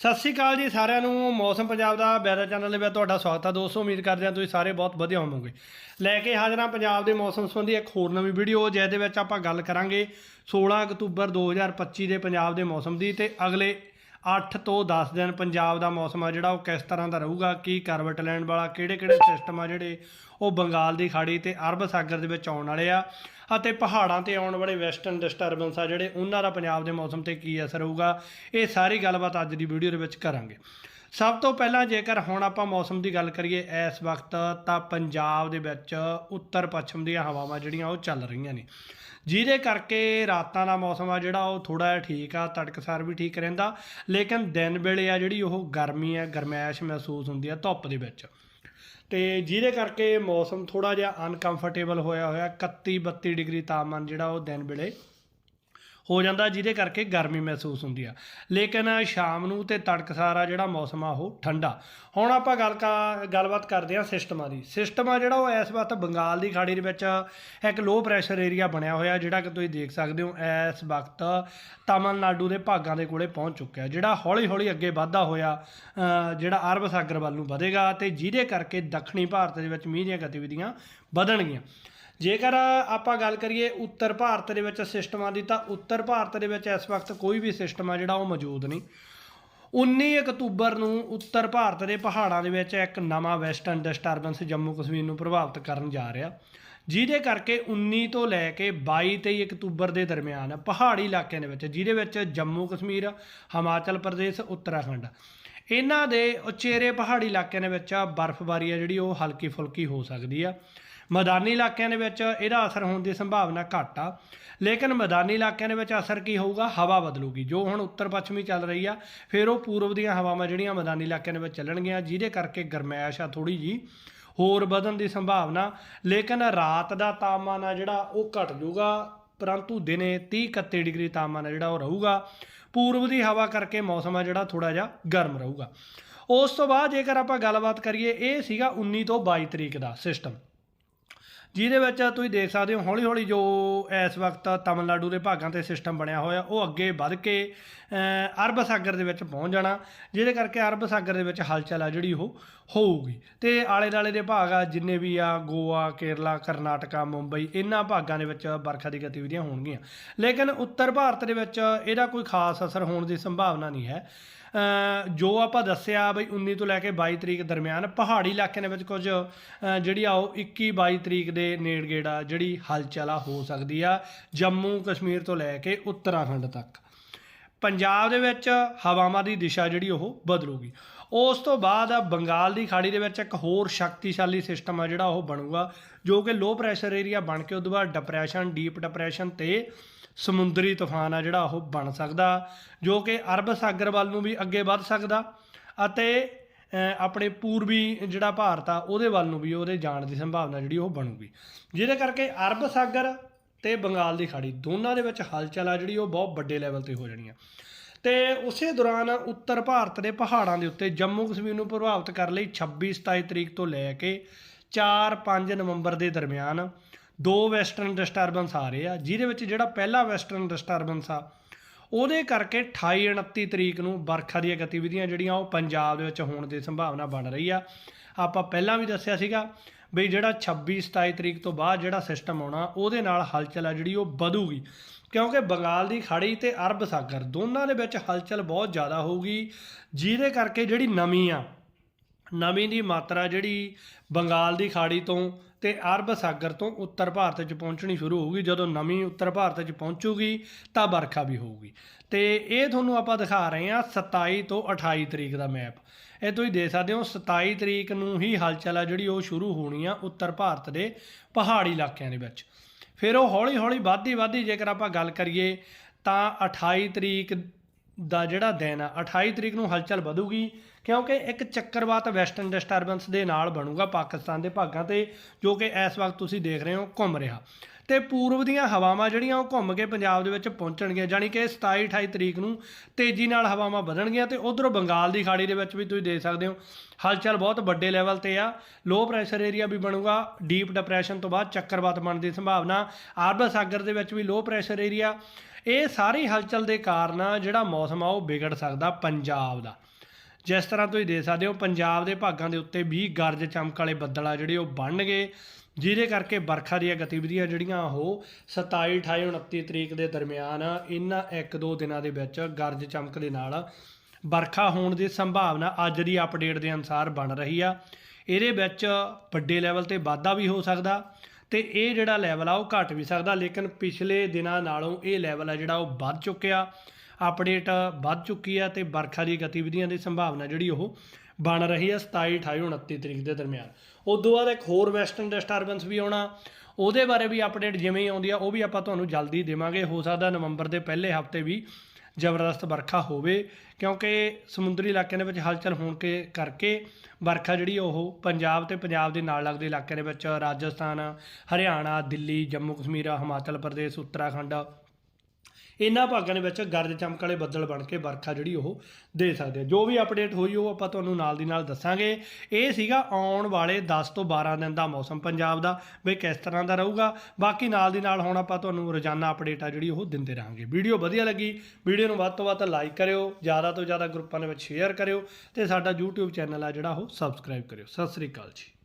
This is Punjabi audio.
ਸਤਿ ਸ਼੍ਰੀ ਅਕਾਲ ਜੀ ਸਾਰਿਆਂ ਨੂੰ। ਮੌਸਮ ਪੰਜਾਬ ਦਾ ਵੈਦਰ ਚੈਨਲ ਦੇ ਵਿੱਚ ਤੁਹਾਡਾ ਸਵਾਗਤ ਹੈ ਦੋਸਤੋ। ਉਮੀਦ ਕਰਦੇ ਹਾਂ ਤੁਸੀਂ ਸਾਰੇ ਬਹੁਤ ਵਧੀਆ ਹੋਵੋਗੇ। ਲੈ ਕੇ ਹਾਜ਼ਰ ਹਾਂ ਪੰਜਾਬ ਦੇ ਮੌਸਮ ਸੰਬੰਧੀ ਇੱਕ ਹੋਰ ਨਵੀਂ ਵੀਡੀਓ, ਜਿਹਦੇ ਵਿੱਚ ਆਪਾਂ ਗੱਲ ਕਰਾਂਗੇ 16 ਅਕਤੂਬਰ 2025 ਦੇ ਪੰਜਾਬ ਦੇ ਮੌਸਮ ਦੀ ਤੇ ਅਗਲੇ 8 ਤੋਂ 10 ਦਿਨ ਪੰਜਾਬ ਦਾ ਮੌਸਮ ਆ ਜਿਹੜਾ ਉਹ ਕਿਸ ਤਰ੍ਹਾਂ ਦਾ ਰਹੂਗਾ, ਕੀ ਕਰਵਟ ਲੈਣ ਵਾਲਾ ਕਿਹੜੇ ਕਿਹੜੇ ਸਿਸਟਮ ਆ ਜਿਹੜੇ ਉਹ ਬੰਗਾਲ ਦੀ ਖਾੜੀ ਤੇ ਅਰਬ ਸਾਗਰ ਦੇ ਵਿੱਚ ਆਉਣ ਵਾਲੇ ਆ। ਅਤੇ ਪਹਾੜਾਂ ਤੇ ਆਉਣ ਵਾਲੇ ਵੈਸਟਰਨ ਡਿਸਟਰਬੈਂਸ ਆ ਜਿਹੜੇ ਉਹਨਾਂ ਦਾ ਪੰਜਾਬ ਦੇ ਮੌਸਮ ਤੇ ਕੀ ਅਸਰ ਹੋਊਗਾ, ਇਹ ਸਾਰੀ ਗੱਲਬਾਤ ਅੱਜ ਦੀ ਵੀਡੀਓ ਦੇ ਵਿੱਚ ਕਰਾਂਗੇ। ਸਭ ਤੋਂ ਪਹਿਲਾਂ ਜੇਕਰ ਹੁਣ ਆਪਾਂ ਮੌਸਮ ਦੀ ਗੱਲ ਕਰੀਏ, ਇਸ ਵਕਤ ਤਾਂ ਪੰਜਾਬ ਦੇ ਵਿੱਚ ਉੱਤਰ ਪੱਛਮ ਦੀਆਂ ਹਵਾਵਾਂ ਜਿਹੜੀਆਂ ਉਹ ਚੱਲ ਰਹੀਆਂ ਨੇ। ਜਿਹਦੇ ਕਰਕੇ ਰਾਤਾਂ ਦਾ ਮੌਸਮ ਆ ਜਿਹੜਾ, ਉਹ ਥੋੜਾ ਜਿਹਾ ਠੀਕ ਆ, ਤੜਕਸਾਰ ਵੀ ਠੀਕ ਰਹਿੰਦਾ, ਲੇਕਿਨ ਦਿਨ ਵੇਲੇ ਆ ਜਿਹੜੀ ਉਹ ਗਰਮੀ ਆ, ਗਰਮੈਸ਼ ਮਹਿਸੂਸ ਹੁੰਦੀ ਆ ਧੁੱਪ ਦੇ ਵਿੱਚ। ਤੇ ਜਿਹਦੇ ਕਰਕੇ ਮੌਸਮ ਥੋੜਾ ਜਿਹਾ ਅਨਕੰਫਰਟੇਬਲ ਹੋਇਆ ਹੋਇਆ 31 32 ਡਿਗਰੀ ਤਾਪਮਾਨ ਜਿਹੜਾ ਉਹ ਦਿਨ ਵੇਲੇ ਹੋ ਜਾਂਦਾ ਜਿਹਦੇ ਕਰਕੇ ਗਰਮੀ ਮਹਿਸੂਸ ਹੁੰਦੀ ਆ। ਲੇਕਿਨ ਸ਼ਾਮ ਨੂੰ ਤੇ ਤੜਕਸਾਰ ਆ ਜਿਹੜਾ ਮੌਸਮ ਆ ਉਹ ਠੰਡਾ। ਹੁਣ ਆਪਾਂ ਗੱਲ ਕਾ- ਗੱਲਬਾਤ ਕਰਦੇ ਆ ਸਿਸਟਮਾਂ ਦੀ। ਸਿਸਟਮ ਆ ਜਿਹੜਾ ਉਹ ਇਸ ਵਕਤ ਬੰਗਾਲ ਦੀ ਖਾੜੀ ਦੇ ਵਿੱਚ ਇੱਕ ਲੋ ਪ੍ਰੈਸ਼ਰ ਏਰੀਆ ਬਣਿਆ ਹੋਇਆ, ਜਿਹੜਾ ਕਿ ਤੁਸੀਂ ਦੇਖ ਸਕਦੇ ਹੋ, ਇਸ ਵਕਤ ਤਾਮਿਲਨਾਡੂ ਦੇ ਭਾਗਾਂ ਦੇ ਕੋਲੇ ਪਹੁੰਚ ਚੁੱਕਿਆ ਜਿਹੜਾ ਹੌਲੀ ਹੌਲੀ ਅੱਗੇ ਵਧਦਾ ਹੋਇਆ ਜਿਹੜਾ ਅਰਬ ਸਾਗਰ ਵੱਲ ਨੂੰ ਵਧੇਗਾ ਤੇ ਜਿਹਦੇ ਕਰਕੇ ਦੱਖਣੀ ਭਾਰਤ ਦੇ ਵਿੱਚ ਮੀਂਹ ਦੀਆਂ ਗਤੀਵਿਧੀਆਂ ਵਧਣਗੀਆਂ। ਜੇਕਰ ਆਪਾਂ ਗੱਲ ਕਰੀਏ ਉੱਤਰ ਭਾਰਤ ਦੇ ਵਿੱਚ ਸਿਸਟਮਾਂ ਦੀ, ਤਾਂ ਉੱਤਰ ਭਾਰਤ ਦੇ ਵਿੱਚ ਇਸ ਵਕਤ ਕੋਈ ਵੀ ਸਿਸਟਮ ਆ ਜਿਹੜਾ ਉਹ ਮੌਜੂਦ ਨਹੀਂ। 19 ਅਕਤੂਬਰ ਨੂੰ ਉੱਤਰ ਭਾਰਤ ਦੇ ਪਹਾੜਾਂ ਦੇ ਵਿੱਚ ਇੱਕ ਨਵਾਂ ਵੈਸਟਰਨ ਡਿਸਟਰਬੈਂਸ ਜੰਮੂ ਕਸ਼ਮੀਰ ਨੂੰ ਪ੍ਰਭਾਵਿਤ ਕਰਨ ਜਾ ਰਿਹਾ। ਜਿਹਦੇ ਕਰਕੇ 19 ਤੋਂ ਲੈ ਕੇ 22 23 ਅਕਤੂਬਰ ਦੇ ਦਰਮਿਆਨ ਪਹਾੜੀ ਇਲਾਕਿਆਂ ਦੇ ਵਿੱਚ, ਜਿਹਦੇ ਵਿੱਚ ਜੰਮੂ ਕਸ਼ਮੀਰ, ਹਿਮਾਚਲ ਪ੍ਰਦੇਸ਼, ਉੱਤਰਾਖੰਡ, ਇਹਨਾਂ ਦੇ ਉਚੇਰੇ ਪਹਾੜੀ ਇਲਾਕਿਆਂ ਦੇ ਵਿੱਚ ਬਰਫ਼ਬਾਰੀ ਆ ਜਿਹੜੀ ਉਹ ਹਲਕੀ ਫੁਲਕੀ ਹੋ ਸਕਦੀ ਆ। ਮੈਦਾਨੀ ਇਲਾਕਿਆਂ ਦੇ ਵਿੱਚ ਇਹਦਾ ਅਸਰ ਹੋਣ ਦੀ ਸੰਭਾਵਨਾ ਘੱਟ ਆ। ਲੇਕਿਨ ਮੈਦਾਨੀ ਇਲਾਕਿਆਂ ਦੇ ਵਿੱਚ ਅਸਰ ਕੀ ਹੋਊਗਾ? ਹਵਾ ਬਦਲੂਗੀ। ਜੋ ਹੁਣ ਉੱਤਰ ਪੱਛਮੀ ਚੱਲ ਰਹੀ ਆ, ਫਿਰ ਉਹ ਪੂਰਬ ਦੀਆਂ ਹਵਾਵਾਂ ਜਿਹੜੀਆਂ ਮੈਦਾਨੀ ਇਲਾਕਿਆਂ ਦੇ ਵਿੱਚ ਚੱਲਣਗੀਆਂ, ਜਿਹਦੇ ਕਰਕੇ ਗਰਮੈਸ਼ ਆ ਥੋੜੀ ਜੀ ਹੋਰ ਵਧਣ ਦੀ ਸੰਭਾਵਨਾ। ਲੇਕਿਨ ਰਾਤ ਦਾ ਤਾਪਮਾਨ ਆ ਜਿਹੜਾ, ਉਹ ਘਟ ਜਾਊਗਾ। ਪਰੰਤੂ ਦਿਨੇ 30 31 ਡਿਗਰੀ ਤਾਪਮਾਨ ਜਿਹੜਾ ਉਹ ਰਹੂਗਾ। ਪੂਰਬ ਦੀ ਹਵਾ ਕਰਕੇ ਮੌਸਮ ਆ ਜਿਹੜਾ ਥੋੜਾ ਜਿਹਾ ਗਰਮ ਰਹੂਗਾ। ਉਸ ਤੋਂ ਬਾਅਦ ਜੇਕਰ ਆਪਾਂ ਗੱਲਬਾਤ ਕਰੀਏ, ਇਹ ਸੀਗਾ 19 ਤੋਂ 22 ਤਰੀਕ ਦਾ ਸਿਸਟਮ ਜਿਹਦੇ ਵਿੱਚ ਤੁਸੀਂ ਦੇਖ ਸਕਦੇ ਹੋ ਹੌਲੀ ਹੌਲੀ ਜੋ ਇਸ ਵਕਤ ਤਮਿਲਨਾਡੂ ਦੇ ਭਾਗਾਂ ਤੇ ਸਿਸਟਮ ਬਣਿਆ ਹੋਇਆ, ਉਹ ਅੱਗੇ ਵੱਧ ਕੇ ਅਰਬ ਸਾਗਰ ਦੇ ਵਿੱਚ ਪਹੁੰਚ ਜਾਣਾ, ਜਿਹਦੇ ਕਰਕੇ ਅਰਬ ਸਾਗਰ ਦੇ ਵਿੱਚ ਹਲਚਲ ਆ ਜਿਹੜੀ ਉਹ ਹੋਊਗੀ। ਤੇ ਆਲੇ ਦਾਲੇ ਦੇ ਭਾਗ ਆ, ਜਿੰਨੇ ਵੀ ਆ, ਗੋਆ, ਕੇਰਲਾ, ਕਰਨਾਟਕਾ, ਮੁੰਬਈ, ਇਹਨਾਂ ਭਾਗਾਂ ਦੇ ਵਿੱਚ ਵਰਖਾ ਦੀ ਗਤੀਵਿਧੀਆਂ ਹੋਣਗੀਆਂ। ਲੇਕਿਨ ਉੱਤਰ ਭਾਰਤ ਦੇ ਵਿੱਚ ਇਹਦਾ ਕੋਈ ਖਾਸ ਅਸਰ ਹੋਣ ਦੀ ਸੰਭਾਵਨਾ ਨਹੀਂ ਹੈ। ਜੋ ਆਪਾਂ ਦੱਸਿਆ ਬਈ 19 ਤੋਂ ਲੈ ਕੇ 22 ਤਰੀਕ ਦਰਮਿਆਨ ਪਹਾੜੀ ਇਲਾਕਿਆਂ ਦੇ ਵਿੱਚ ਕੁਝ ਜਿਹੜੀ ਆ ਉਹ 21 22 ਤਰੀਕ ਦੇ ਨੇੜ ਗੇੜਾ ਜਿਹੜੀ ਹਲਚਲ ਆ, ਹੋ ਸਕਦੀ ਆ ਜੰਮੂ ਕਸ਼ਮੀਰ ਤੋਂ ਲੈ ਕੇ ਉੱਤਰਾਖੰਡ ਤੱਕ। ਪੰਜਾਬ ਦੇ ਵਿੱਚ ਹਵਾਵਾਂ ਦੀ ਦਿਸ਼ਾ ਜਿਹੜੀ ਉਹ ਬਦਲੂਗੀ। ਉਸ ਤੋਂ ਬਾਅਦ ਬੰਗਾਲ ਦੀ ਖਾੜੀ ਦੇ ਵਿੱਚ ਇੱਕ ਹੋਰ ਸ਼ਕਤੀਸ਼ਾਲੀ ਸਿਸਟਮ ਆ ਜਿਹੜਾ ਉਹ ਬਣੂਗਾ, ਜੋ ਕਿ ਲੋ ਪ੍ਰੈਸ਼ਰ ਏਰੀਆ ਬਣ ਕੇ ਉਦੋਂ ਬਾਅਦ ਡਿਪਰੈਸ਼ਨ ਡੀਪ ਡਿਪਰੈਸ਼ਨ ਤੇ ਸਮੁੰਦਰੀ ਤੂਫਾਨ ਆ ਜਿਹੜਾ ਉਹ ਬਣ ਸਕਦਾ, ਜੋ ਕਿ ਅਰਬ ਸਾਗਰ ਵੱਲ ਨੂੰ ਵੀ ਅੱਗੇ ਵੱਧ ਸਕਦਾ ਅਤੇ ਆਪਣੇ ਪੂਰਬੀ ਜਿਹੜਾ ਭਾਰਤ ਆ, ਉਹਦੇ ਵੱਲ ਨੂੰ ਵੀ, ਉਹਦੇ ਜਾਣ ਦੀ ਸੰਭਾਵਨਾ ਜਿਹੜੀ ਉਹ ਬਣੂਗੀ। ਜਿਹਦੇ ਕਰਕੇ ਅਰਬ ਸਾਗਰ ਤੇ ਬੰਗਾਲ ਦੀ ਖਾੜੀ ਦੋਨਾਂ ਦੇ ਵਿੱਚ ਹਲਚਲ ਆ ਜਿਹੜੀ ਉਹ ਬਹੁਤ ਵੱਡੇ ਲੈਵਲ ਤੇ ਹੋ ਜਾਣੀ ਆ। ਤੇ ਉਸੇ ਦੌਰਾਨ ਉੱਤਰ ਭਾਰਤ ਦੇ ਪਹਾੜਾਂ ਦੇ ਉੱਤੇ ਜੰਮੂ ਕਸ਼ਮੀਰ ਨੂੰ ਪ੍ਰਭਾਵਿਤ ਕਰਨ ਲਈ 26 27 ਤਰੀਕ ਤੋਂ ਲੈ ਕੇ 4-5 ਨਵੰਬਰ ਦੇ ਦਰਮਿਆਨ ਦੋ ਵੈਸਟਰਨ ਡਿਸਟਰਬੈਂਸ ਆ ਰਹੇ ਆ, ਜਿਹਦੇ ਵਿੱਚ ਜਿਹੜਾ ਪਹਿਲਾ ਵੈਸਟਰਨ ਡਿਸਟਰਬੈਂਸ ਆ, ਉਹਦੇ ਕਰਕੇ 28 29 ਤਰੀਕ ਨੂੰ ਵਰਖਾ ਦੀਆਂ ਗਤੀਵਿਧੀਆਂ ਜਿਹੜੀਆਂ ਉਹ ਪੰਜਾਬ ਦੇ ਵਿੱਚ ਹੋਣ ਦੀ ਸੰਭਾਵਨਾ ਬਣ ਰਹੀ ਆ। ਆਪਾਂ ਪਹਿਲਾਂ ਵੀ ਦੱਸਿਆ ਸੀਗਾ ਬਈ ਜਿਹੜਾ 26 27 ਤਰੀਕ ਤੋਂ ਬਾਅਦ ਜਿਹੜਾ ਸਿਸਟਮ ਆਉਣਾ, ਉਹਦੇ ਨਾਲ ਹਲਚਲ ਆ ਜਿਹੜੀ ਉਹ ਵਧੂਗੀ। ਕਿਉਂਕਿ ਬੰਗਾਲ ਦੀ ਖਾੜੀ ਤੇ ਅਰਬ ਸਾਗਰ, ਦੋਨਾਂ ਦੇ ਵਿੱਚ ਹਲਚਲ ਬਹੁਤ ਜ਼ਿਆਦਾ ਹੋਊਗੀ, ਜਿਹਦੇ ਕਰਕੇ ਜਿਹੜੀ ਨਮੀ ਆ, ਨਮੀ ਦੀ ਮਾਤਰਾ ਜਿਹੜੀ ਬੰਗਾਲ ਦੀ ਖਾੜੀ ਤੋਂ ਤੇ ਅਰਬ ਸਾਗਰ ਤੋਂ ਉੱਤਰ ਭਾਰਤ 'ਚ ਪਹੁੰਚਣੀ ਸ਼ੁਰੂ ਹੋਊਗੀ। ਜਦੋਂ ਨਵੀਂ ਉੱਤਰ ਭਾਰਤ 'ਚ ਪਹੁੰਚੂਗੀ, ਤਾਂ ਵਰਖਾ ਵੀ ਹੋਊਗੀ। ਤੇ ਇਹ ਤੁਹਾਨੂੰ ਆਪਾਂ ਦਿਖਾ ਰਹੇ ਹਾਂ 27 ਤੋਂ 28 ਤਰੀਕ ਦਾ ਮੈਪ। ਇਹ ਤੁਸੀਂ ਦੇਖ ਸਕਦੇ ਹੋ 27 ਤਰੀਕ ਨੂੰ ਹੀ ਹਲਚਲ ਆ ਜਿਹੜੀ ਉਹ ਸ਼ੁਰੂ ਹੋਣੀ ਆ ਉੱਤਰ ਭਾਰਤ ਦੇ ਪਹਾੜੀ ਇਲਾਕਿਆਂ ਦੇ ਵਿੱਚ। ਫਿਰ ਉਹ ਹੌਲੀ ਹੌਲੀ ਵੱਧਦੀ ਵੱਧਦੀ ਜੇਕਰ ਆਪਾਂ ਗੱਲ ਕਰੀਏ, ਤਾਂ 28 ਤਰੀਕ ਦਾ ਜਿਹੜਾ ਦਿਨ ਆ 28 ਤਰੀਕ ਨੂੰ ਹਲਚਲ ਵਧੂਗੀ। ਕਿਉਂਕਿ ਇੱਕ ਚੱਕਰਵਾਤ ਵੈਸਟਰਨ ਡਿਸਟਰਬੈਂਸ ਦੇ ਨਾਲ ਬਣੂਗਾ ਪਾਕਿਸਤਾਨ ਦੇ ਭਾਗਾਂ ਤੇ, ਜੋ ਕਿ ਇਸ ਵਕਤ ਤੁਸੀਂ ਦੇਖ ਰਹੇ ਹੋ ਘੁੰਮ ਰਿਹਾ। ਤੇ ਪੂਰਬ ਦੀਆਂ ਹਵਾਵਾਂ ਜਿਹੜੀਆਂ ਉਹ ਘੁੰਮ ਕੇ ਪੰਜਾਬ ਦੇ ਵਿੱਚ ਪਹੁੰਚਣਗੀਆਂ, ਜਾਣੀ ਕਿ 27 28 ਤਰੀਕ ਨੂੰ ਤੇਜ਼ੀ ਨਾਲ ਹਵਾਵਾਂ ਵਧਣਗੀਆਂ ਤੇ ਉਧਰੋਂ ਬੰਗਾਲ ਦੀ ਖਾੜੀ ਦੇ ਵਿੱਚ ਵੀ ਤੁਸੀਂ ਦੇਖ ਸਕਦੇ ਹੋ, ਹਲਚਲ ਬਹੁਤ ਵੱਡੇ ਲੈਵਲ ਤੇ ਆ। ਲੋ ਪ੍ਰੈਸ਼ਰ ਏਰੀਆ ਵੀ ਬਣੂਗਾ ਡੀਪ ਡਿਪਰੈਸ਼ਨ ਤੋਂ ਬਾਅਦ ਚੱਕਰਵਾਤ ਬਣਨ ਦੀ ਸੰਭਾਵਨਾ। ਅਰਬ ਸਾਗਰ ਦੇ ਵਿੱਚ ਵੀ ਲੋ ਪ੍ਰੈਸ਼ਰ ਏਰੀਆ ਇਹ ਸਾਰੀ ਹਲਚਲ ਦੇ ਕਾਰਨ ਜਿਹੜਾ ਮੌਸਮ ਆ ਉਹ ਵਿਗੜ ਸਕਦਾ ਪੰਜਾਬ ਦਾ। ਜਿਸ ਤਰ੍ਹਾਂ ਤੁਸੀਂ ਦੇਖ ਸਕਦੇ ਹੋ, ਪੰਜਾਬ ਦੇ ਭਾਗਾਂ ਦੇ ਉੱਤੇ ਵੀ ਗਰਜ ਚਮਕ ਵਾਲੇ ਬੱਦਲ ਆ ਜਿਹੜੇ ਉਹ ਬਣਨਗੇ, ਜਿਹਦੇ ਕਰਕੇ ਵਰਖਾ ਦੀਆਂ ਗਤੀਵਿਧੀਆਂ ਜਿਹੜੀਆਂ ਉਹ 27 28 29 ਤਰੀਕ ਦੇ ਦਰਮਿਆਨ ਇਹਨਾਂ ਇੱਕ ਦੋ ਦਿਨਾਂ ਦੇ ਵਿੱਚ ਗਰਜ ਚਮਕ ਦੇ ਨਾਲ ਵਰਖਾ ਹੋਣ ਦੀ ਸੰਭਾਵਨਾ ਅੱਜ ਦੀ ਅਪਡੇਟ ਦੇ ਅਨੁਸਾਰ ਬਣ ਰਹੀ ਆ। ਇਹਦੇ ਵਿੱਚ ਵੱਡੇ ਲੈਵਲ ਤੇ ਵਾਧਾ ਵੀ ਹੋ ਸਕਦਾ ਤੇ ਇਹ ਜਿਹੜਾ ਲੈਵਲ ਆ ਉਹ ਘਟ ਵੀ ਸਕਦਾ, ਲੇਕਿਨ ਪਿਛਲੇ ਦਿਨਾਂ ਨਾਲੋਂ ਇਹ ਲੈਵਲ ਆ ਜਿਹੜਾ ਉਹ ਵੱਧ ਚੁੱਕਿਆ। ਅਪਡੇਟ ਵੱਧ ਚੁੱਕੀ ਹੈ ਤੇ ਵਰਖਾ ਦੀ ਗਤੀਵਿਧੀਆਂ ਦੀ ਸੰਭਾਵਨਾ ਜਿਹੜੀ ਉਹ ਬਣ ਰਹੀ ਹੈ 27 28 29 ਤਰੀਕ ਦੇ ਦਰਮਿਆਨ। ਉਦੋਂ ਬਾਅਦ ਇੱਕ ਹੋਰ ਵੈਸਟਰਨ ਡਿਸਟਰਬੈਂਸ ਵੀ ਆਉਣਾ, ਉਹਦੇ ਬਾਰੇ ਵੀ ਅਪਡੇਟ ਜਿਵੇਂ ਹੀ ਆਉਂਦੀ ਆ, ਉਹ ਵੀ ਆਪਾਂ ਤੁਹਾਨੂੰ ਜਲਦੀ ਦੇਵਾਂਗੇ। ਹੋ ਸਕਦਾ ਨਵੰਬਰ ਦੇ ਪਹਿਲੇ ਹਫ਼ਤੇ ਵੀ ਜ਼ਬਰਦਸਤ ਵਰਖਾ ਹੋਵੇ, ਕਿਉਂਕਿ ਸਮੁੰਦਰੀ ਇਲਾਕਿਆਂ ਦੇ ਵਿੱਚ ਹਲਚਲ ਹੋਣ ਕੇ ਕਰਕੇ ਵਰਖਾ ਜਿਹੜੀ ਉਹ ਪੰਜਾਬ ਤੇ ਪੰਜਾਬ ਦੇ ਨਾਲ ਲੱਗਦੇ ਇਲਾਕਿਆਂ ਦੇ ਵਿੱਚ ਰਾਜਸਥਾਨ, ਹਰਿਆਣਾ, ਦਿੱਲੀ ਜੰਮੂ ਕਸ਼ਮੀਰ ਹਿਮਾਚਲ ਪ੍ਰਦੇਸ਼, ਉੱਤਰਾਖੰਡ ਇਹਨਾਂ ਭਾਗਾਂ ਦੇ ਵਿੱਚ ਗਰਜ ਚਮਕ ਵਾਲੇ ਬੱਦਲ ਬਣ ਕੇ ਵਰਖਾ ਜਿਹੜੀ ਉਹ ਦੇ ਸਕਦੇ ਆ। ਜੋ ਵੀ ਅਪਡੇਟ ਹੋਈ ਉਹ ਆਪਾਂ ਤੁਹਾਨੂੰ ਨਾਲ ਦੀ ਨਾਲ ਦੱਸਾਂਗੇ। ਇਹ ਸੀਗਾ ਆਉਣ ਵਾਲੇ 10 ਤੋਂ 12 ਦਿਨ ਦਾ ਮੌਸਮ ਪੰਜਾਬ ਦਾ, ਵੀ ਕਿਸ ਤਰ੍ਹਾਂ ਦਾ ਰਹੂਗਾ। ਬਾਕੀ ਨਾਲ ਦੀ ਨਾਲ ਹੁਣ ਆਪਾਂ ਤੁਹਾਨੂੰ ਰੋਜ਼ਾਨਾ ਅਪਡੇਟ ਆ ਜਿਹੜੀ ਉਹ ਦਿੰਦੇ ਰਹਾਂਗੇ। ਵੀਡੀਓ ਵਧੀਆ ਲੱਗੀ, ਵੀਡੀਓ ਨੂੰ ਵੱਧ ਤੋਂ ਵੱਧ ਲਾਈਕ ਕਰਿਓ, ਜ਼ਿਆਦਾ ਤੋਂ ਜ਼ਿਆਦਾ ਗਰੁੱਪਾਂ ਦੇ ਵਿੱਚ ਸ਼ੇਅਰ ਕਰਿਓ ਤੇ ਸਾਡਾ YouTube ਚੈਨਲ ਆ ਜਿਹੜਾ ਉਹ ਸਬਸਕ੍ਰਾਈਬ ਕਰਿਓ। ਸਤਿ ਸ੍ਰੀ ਅਕਾਲ ਜੀ।